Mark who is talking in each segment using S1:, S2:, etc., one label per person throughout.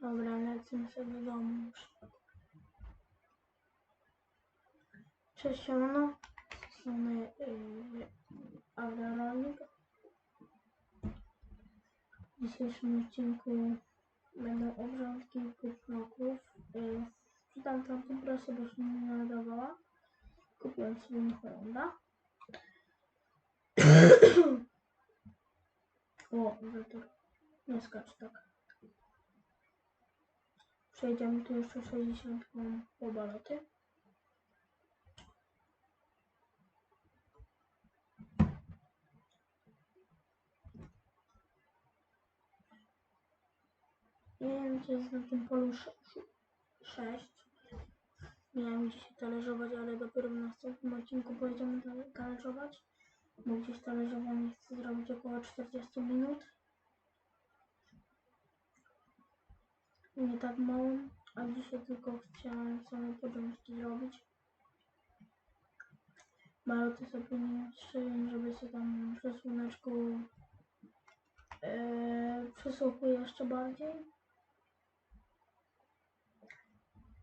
S1: Dobra, lecimy sobie do domu. Cześć. Z strony yy. W dzisiejszym odcinku będą obrządki kuchnoków. Yy, sprzedam tamtą prasę, bo się nie nadawała. Kupiłem sobie Honda. o, wetor. Nie skacz tak. Przejdziemy tu jeszcze 60 po baloty. Nie wiem, czy jest na tym polu 6. Miałem dzisiaj talerzować, ale dopiero w następnym odcinku pojedziemy ta- talerzować. Bo gdzieś talerzowanie chcę zrobić około 40 minut. Nie tak mało, a dzisiaj tylko chciałem same porządki zrobić. Maloty sobie nie strzeliłem, żeby się tam przy słoneczku yy, przysłuchły jeszcze bardziej.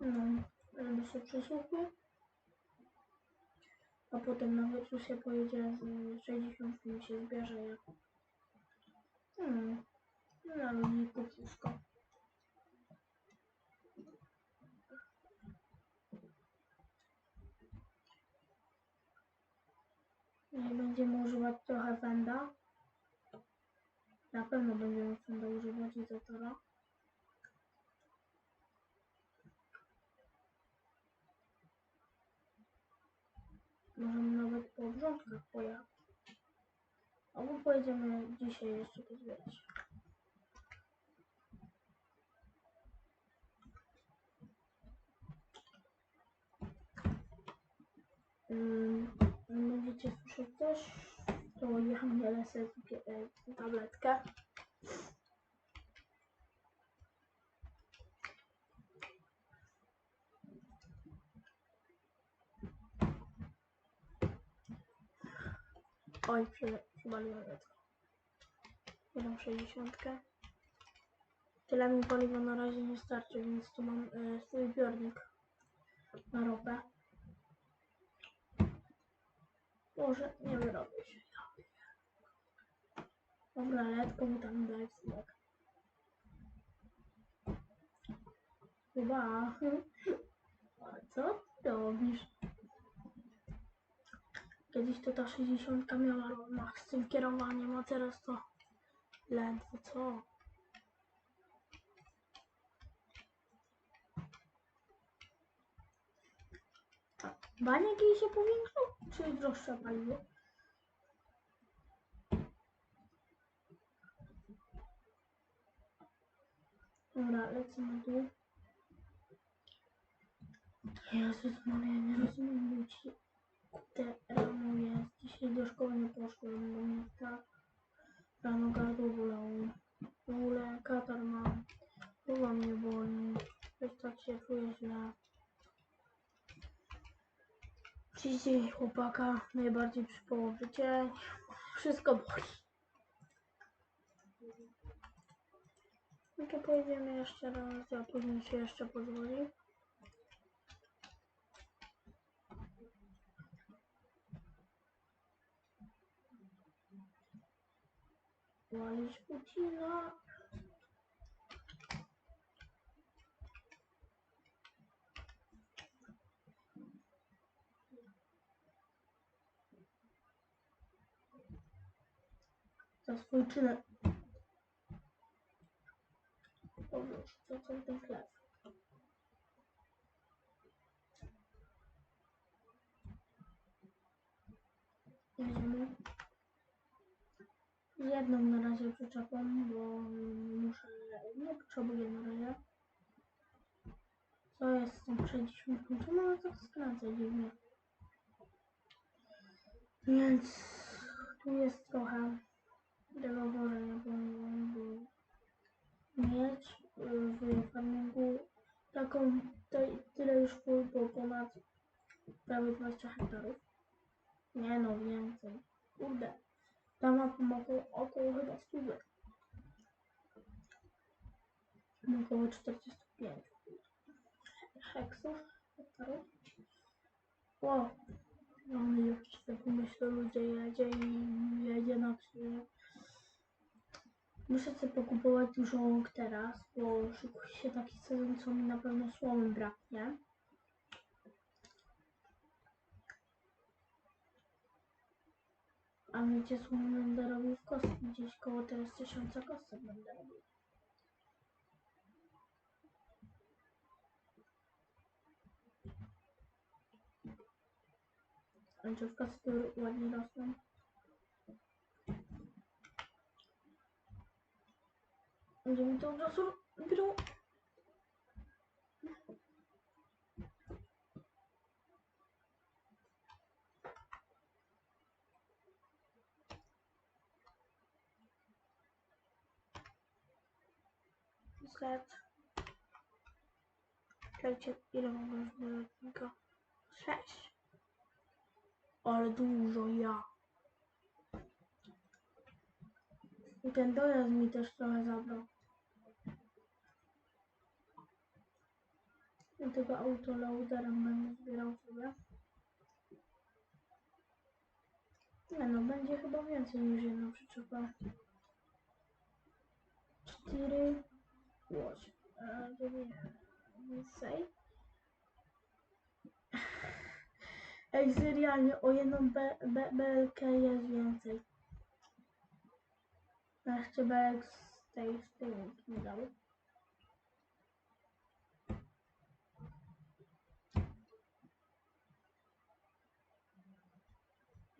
S1: No, żeby się przysłuchły. A potem na wieczór się pojedzie z 60 i się zbierze jak hmm, na wszystko. Nie będziemy używać trochę fenda. Na pewno będziemy fenda używać i zatora. Możemy nawet po obrządkach pojechać. Albo pojedziemy dzisiaj jeszcze pozbierać. Ym, Będziecie słyszeć coś? To ja mielę sobie tabletkę. Oj, przy- przywaliłem lecę. Jedną 60. Tyle mi paliwa na razie nie starczy, więc tu mam e, swój zbiornik na ropę. Może nie wyrobię się. Dobra, letko mi tam daj smok. Chyba. Co ty robisz? Kiedyś to ta 60 miała z tym kierowaniem, a teraz to ledwo co? A Baniak jej się powiększył? Czy droższe paliwo? Dobra, lecimy tu. Jezus Maria, nie rozumiem ludzi. Te rano jest. Dzisiaj do szkoły nie poszłem, bo mnie tak rano gardło bolało. W ogóle katar mam. Głowa mnie boli. Też tak się czuję źle. Dzisiaj chłopaka najbardziej przy połowie dzień. Wszystko boli. No to pojedziemy jeszcze raz, a później się jeszcze pozwoli. Walić Putina. Za swój czynek. Dobrze, co co ten chleb? Jedziemy. Jedną na razie przyczepą, bo muszę, nie potrzebuję na razie. Co jest z tą 60? Czemu ona tak skraca dziwnie? Więc tu jest trochę bo, bo mieć y, w farmingu taką, tyle już pól, bo ponad prawie 20 hektarów. Nie no, więcej. Kurde. Ta mapa ma około, około chyba 100. około 45 heksów. hektarów. Wow, mamy jakiś tak myślę, ludzie jedzie i jedzie na krzyż. Muszę sobie pokupować dużo łąk teraz, bo szykuje się taki sezon, co mi na pewno słomy braknie. A wiecie, słomy będę robił w kostki, gdzieś koło teraz tysiąca kostek będę robił. Znaczy w kostki ładnie rosną. Będzie mi to od razu grą. Zgadz. Czekajcie, ile mam już wyletnika? Sześć. Ale dużo ja. I ten dojazd. I tego autoloaderem będę zbierał sobie. Nie no, będzie chyba więcej niż jedna przyczepa. Cztery, osiem, e, dziewięć, więcej. Ej, serialnie, o jedną be, be, belkę jest więcej. Jeszcze belek z tej, z tej mi.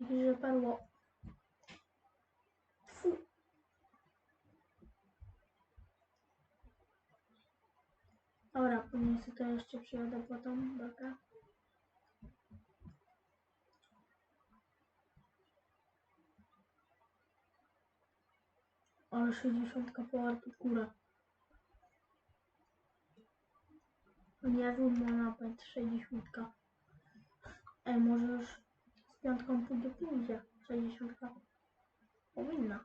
S1: Że perło. Fu. Dobra, później to jeszcze przyjadę po tą belkę. Ale 60 power to góra. Nie wiem, ma napęd 60. Ej, może już piątką pójdzie pójdzie. 60. Powinna.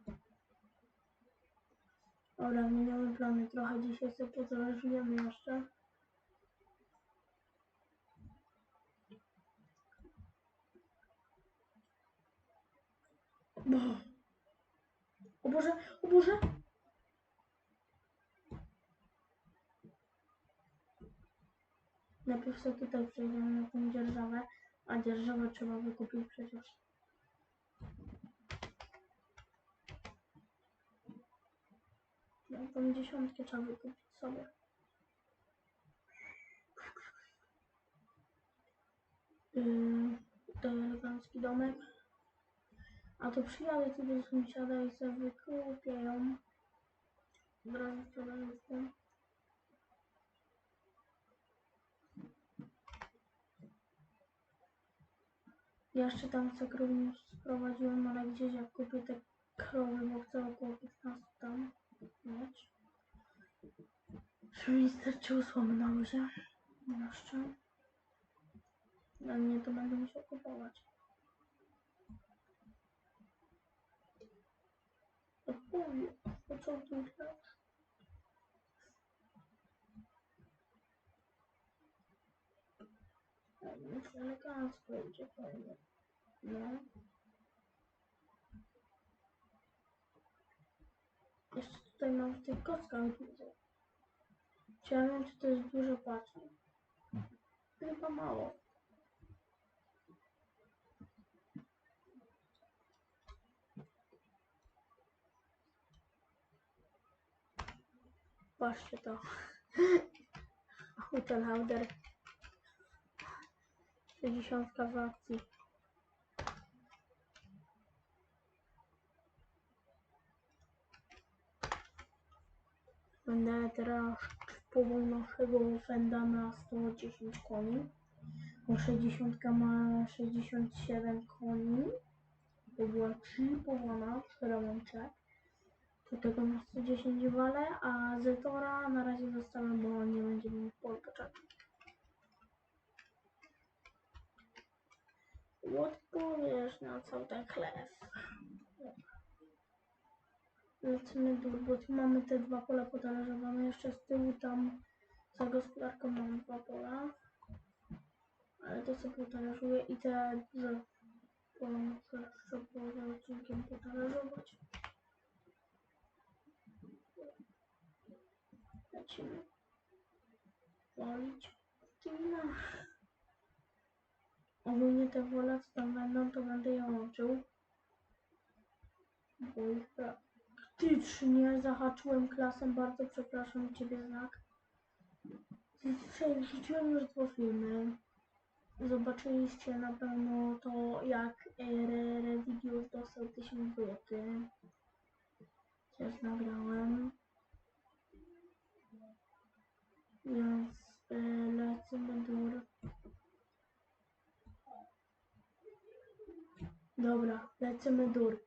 S1: Dobra, zmieniamy plany trochę. Dzisiaj sobie pozależniemy jeszcze. Bo. O Boże, o Boże! Najpierw sobie tutaj przejdziemy na tą dzierżawę, a dzierżawę trzeba wykupić przecież. No, tą dziesiątkę trzeba wykupić sobie. Yy, to elegancki domek. A to przyjadę tu do sąsiada i sobie wykupię ją. Od razu tam chcę krowę sprowadziłem, ale gdzieś jak kupię te krowy, bo chcę około 15 tam mieć. Żeby mi starczyło słomy na luzie. Jeszcze. Na mnie to będę musiał kupować. Odpowie, po co tu grać? Elegancko idzie fajnie. No. Jeszcze tutaj mam w tych kockach ja wiem, czy to jest dużo paczki? Chyba mało. Patrzcie to. Hotel Hauder. 60 w akcji. Będę teraz kupował naszego Fenda na 110 koni. Bo 60 ma 67 koni. To była chipowana przy remoncie. Do tego na 110 wale, a Zetora na razie zostawiam, bo nie będzie miał polka czatu. Odpowiesz na cały ten chleb. Lecimy dół, bo tu mamy te dwa pola potalerzowane, jeszcze z tyłu tam za gospodarką mam dwa pola. Ale to sobie potalerzuję i te drzewo muszę jeszcze poza odcinkiem potalerzować. Lecimy. Wolić. Tina. Ogólnie te wola, co tam będą, to będę je łączył. Bo ich praktycznie zahaczyłem klasem. Bardzo przepraszam Ciebie, Znak. Dzisiaj wrzuciłem już dwa filmy. Zobaczyliście na pewno to, jak Re- Redigius dostał 1000 zł. Też nagrałem. Więc y, lecimy dur. Dobra, lecimy dur.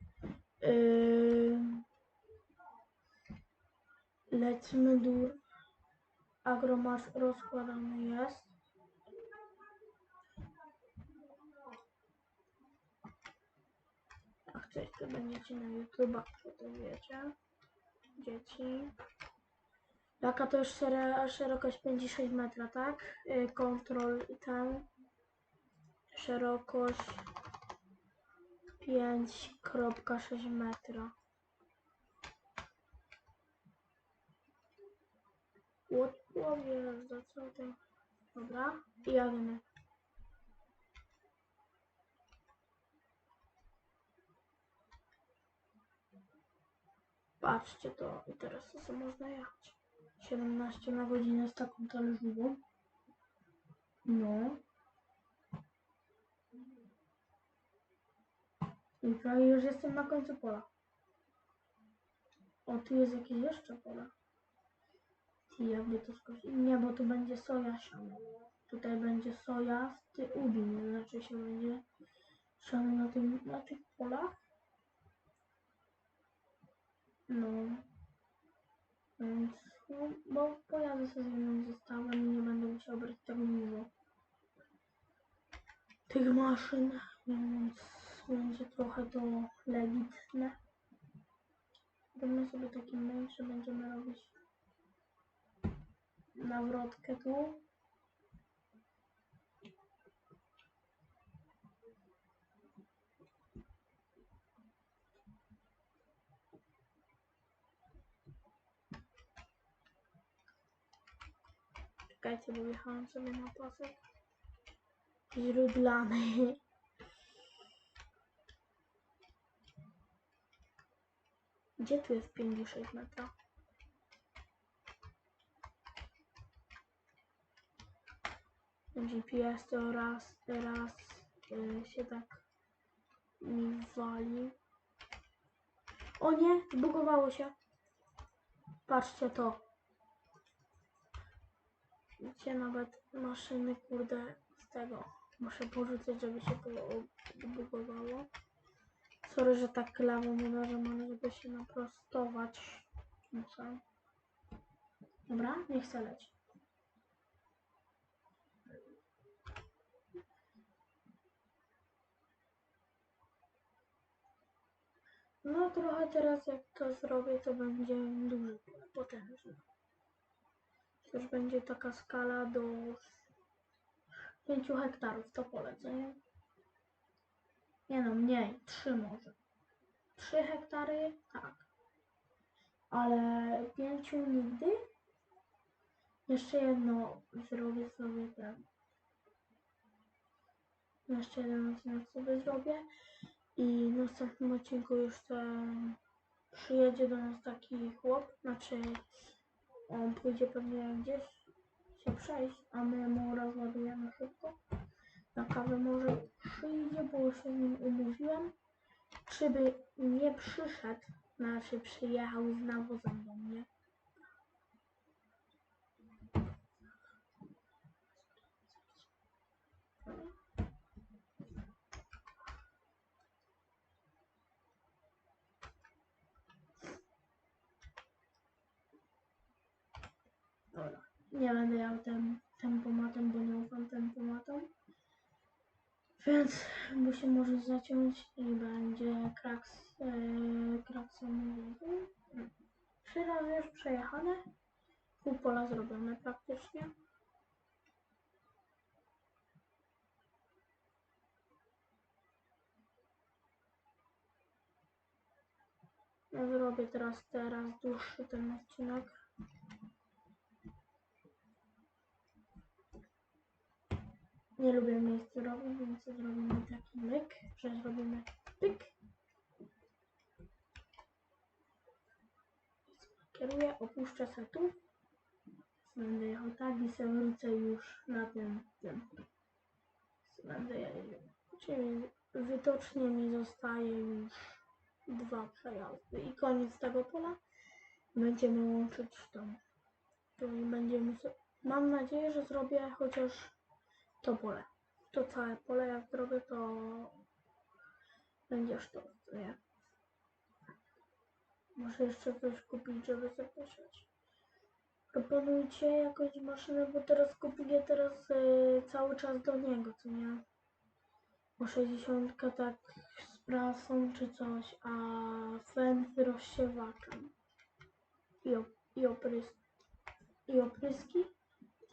S1: Yy, lecimy dur. Agromasz rozkładany jest. Jak coś to będziecie na YouTube, to wiecie. Dzieci. Jaka to szere- szerokość 56 metra, tak? Yy, Kontrol i tam. Szerokość 5,6 metra. Łotłowie, za co to? Dobra, i jadę. Patrzcie to, i teraz to co można jechać. 17 na godzinę z taką talerzową. No. I już jestem na końcu pola. O, tu jest jakieś jeszcze pole. Jakby to. Nie, bo tu będzie soja siana. Tutaj będzie soja z ty ubin, znaczy się będzie siano na, tym, na tych polach. No. Więc, no, bo pojadę sobie z innym zestawem i nie będę musiał brać tak dużo tych maszyn, więc będzie trochę to legitne. Robimy sobie taki mniejszy, będziemy robić nawrotkę tu. Czekajcie, bo sobie na pasek źródlany. Gdzie tu jest 56 metra? GPS to raz, raz y, się tak mi wali. O nie, zbugowało się. Patrzcie to. Gdzie nawet maszyny, kurde, z tego. Muszę porzucać, żeby się to zbugowało. Sorry, że tak klawą uderzam, ale żeby się naprostować muszę. Dobra, nie chcę leć. No trochę teraz jak to zrobię, to będzie duży potężny. Już będzie taka skala do 5 hektarów to pole, co nie? Nie no, mniej, 3 może. 3 hektary, tak. Ale 5 nigdy. Jeszcze jedno zrobię sobie ten. Jeszcze jeden odcinek sobie zrobię. I w następnym odcinku już ten przyjedzie do nas taki chłop, znaczy on pójdzie pewnie gdzieś się przejść, a my mu rozładujemy szybko. Na kawę może przyjdzie, bo się z nim umówiłem. Czy by nie przyszedł, znaczy przyjechał z nawozem do mnie. Dobra. Nie będę jał tym tempomatem, bo nie ufam tempomatom. Więc musi może zaciąć i będzie kraks, e, kraksem. Trzy razy już przejechane. Pół pola zrobione praktycznie. Ja zrobię teraz teraz dłuższy ten odcinek. Nie lubię miejsc robić, więc zrobimy taki myk, że zrobimy pyk. Kieruję, opuszczę se tu. Będę jechał tak i se wrócę już na tym, tym. Będę jechał. Czyli wytocznie mi zostaje już dwa przejazdy i koniec tego pola. Będziemy łączyć tam. Czyli będziemy. Mam nadzieję, że zrobię chociaż to pole. To całe pole, jak zrobię, to będzie sztos? Muszę jeszcze coś kupić, żeby zapraszać. Proponujcie jakąś maszynę, bo teraz kupuję teraz y, cały czas do niego, co nie? Bo 60 tak z prasą czy coś, a fen z rozsiewaczem. I, op i, oprys i opryski.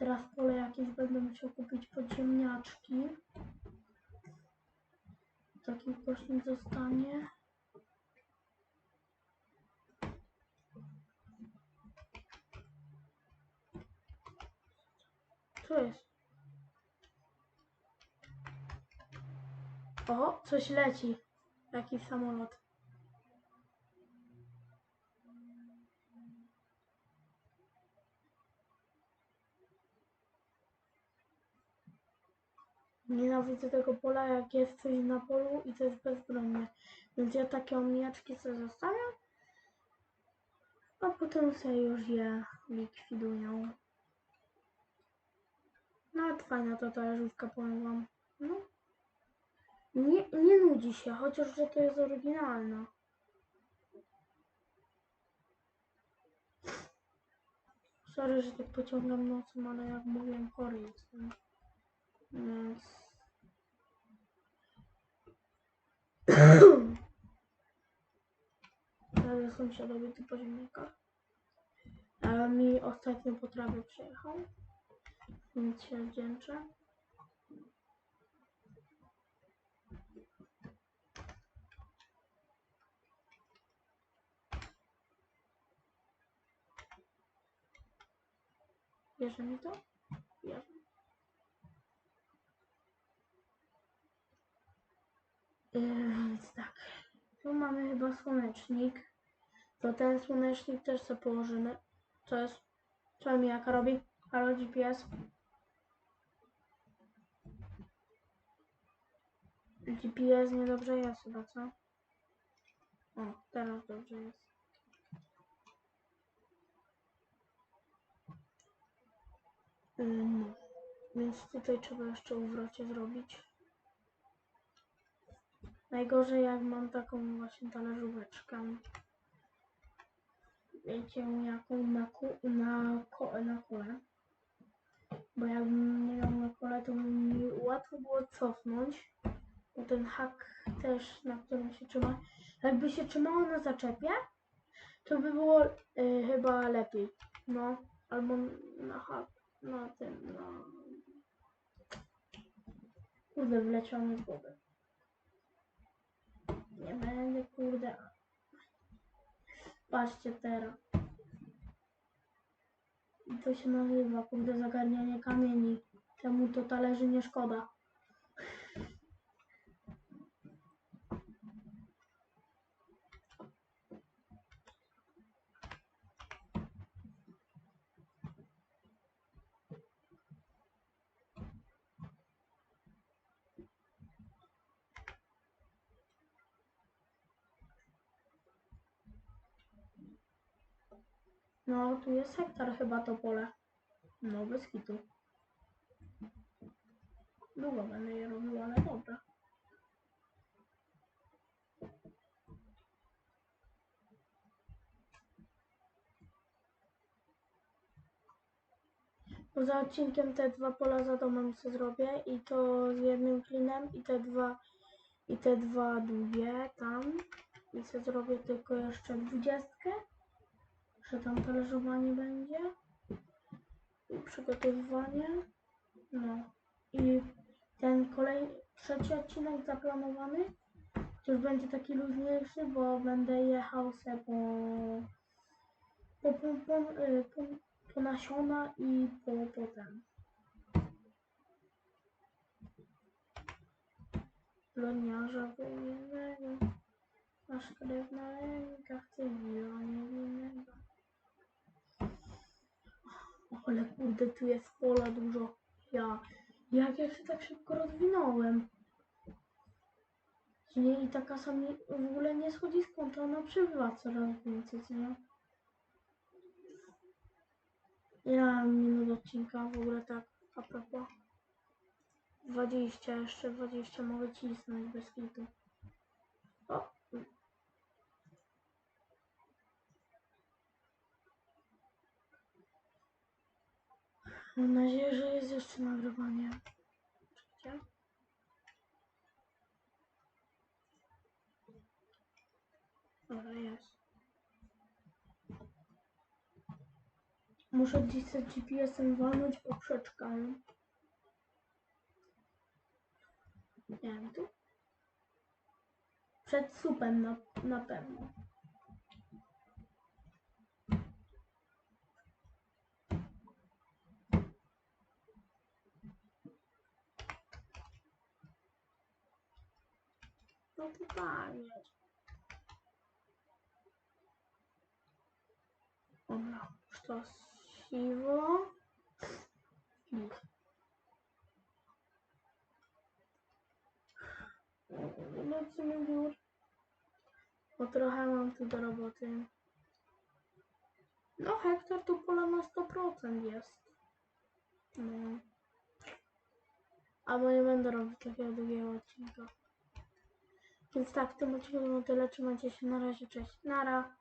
S1: Teraz pole jakieś będę musiał kupić podziemniaczki. Taki kośnik zostanie. Co jest? O, coś leci. Jakiś samolot. Nienawidzę tego pola, jak jest coś na polu i to jest bezbronne. Więc ja takie omnijaczki sobie zostawiam, a potem sobie już je likwidują. Nawet fajna ta talerzówka, powiem wam. No. Nie, nie nudzi się, chociaż że to jest oryginalna. Sorry, że tak pociągam nocą, ale jak mówiłem, chory jestem. Więc... Ale sąsiadowie tu poziomnika. Ale mi ostatnio po trawie przyjechał. Więc się wdzięczę. Bierze mi to? Bierze. Więc tak. Tu mamy chyba słonecznik. To ten słonecznik też sobie położymy. Co jest? Co mi jaka robi? Halo GPS. GPS niedobrze jest chyba, co? O, teraz dobrze jest. Yy, No, więc tutaj trzeba jeszcze uwrocie zrobić. Najgorzej jak mam taką właśnie talerzóweczkę. Wiecie jaką na, ku, na, ko, na kole. Bo jakbym nie miał na kole, to by mi łatwo było cofnąć. Bo ten hak też, na którym się trzyma. Jakby się trzymało na zaczepie, to by było y, chyba lepiej. No, albo na hak, na tym, na... Kurde, wleciał mi w głowę. Nie będę, kurde. Patrzcie teraz. To się nazywa, kurde, zagarnianie kamieni. Temu to talerzy nie szkoda. No, tu jest hektar chyba to pole. No, bez kitu. Długo będę je robił, ale dobra. Poza odcinkiem te dwa pola za domem sobie zrobię i to z jednym klinem i te dwa i te dwa długie tam i sobie zrobię tylko jeszcze dwudziestkę że tam talerzowanie będzie i przygotowywanie. No i ten kolej, trzeci odcinek zaplanowany, już będzie taki luźniejszy, bo będę jechał se po, po, po, po, y, po, po nasiona i po, po ten. Loniarza wojennego, masz krew na rękach, cywila niewinnego. Ale kurde, tu jest pola dużo. Ja, jak ja się tak szybko rozwinąłem. Nie, i ta kasa mnie w ogóle nie schodzi z ona przybywa coraz więcej, co nie? Mam minut odcinka w ogóle tak, a propos? 20, jeszcze 20 mogę cisnąć bez kitu. O. Mam nadzieję, że jest jeszcze nagrywanie. Czekajcie. Dobra, jest. Muszę dziś z GPS-em walnąć poprzeczkę. Nie wiem, tu? Przed supem na, na pewno. No to pytanie. Dobra, już to siwo. Lecimy gór. Bo trochę mam tu do roboty. No, hektar to pole na 100% jest. No. Albo nie będę robić takiego długiego odcinka. Więc tak, w tym odcinku to tyle. Trzymajcie się. Na razie, cześć. Nara.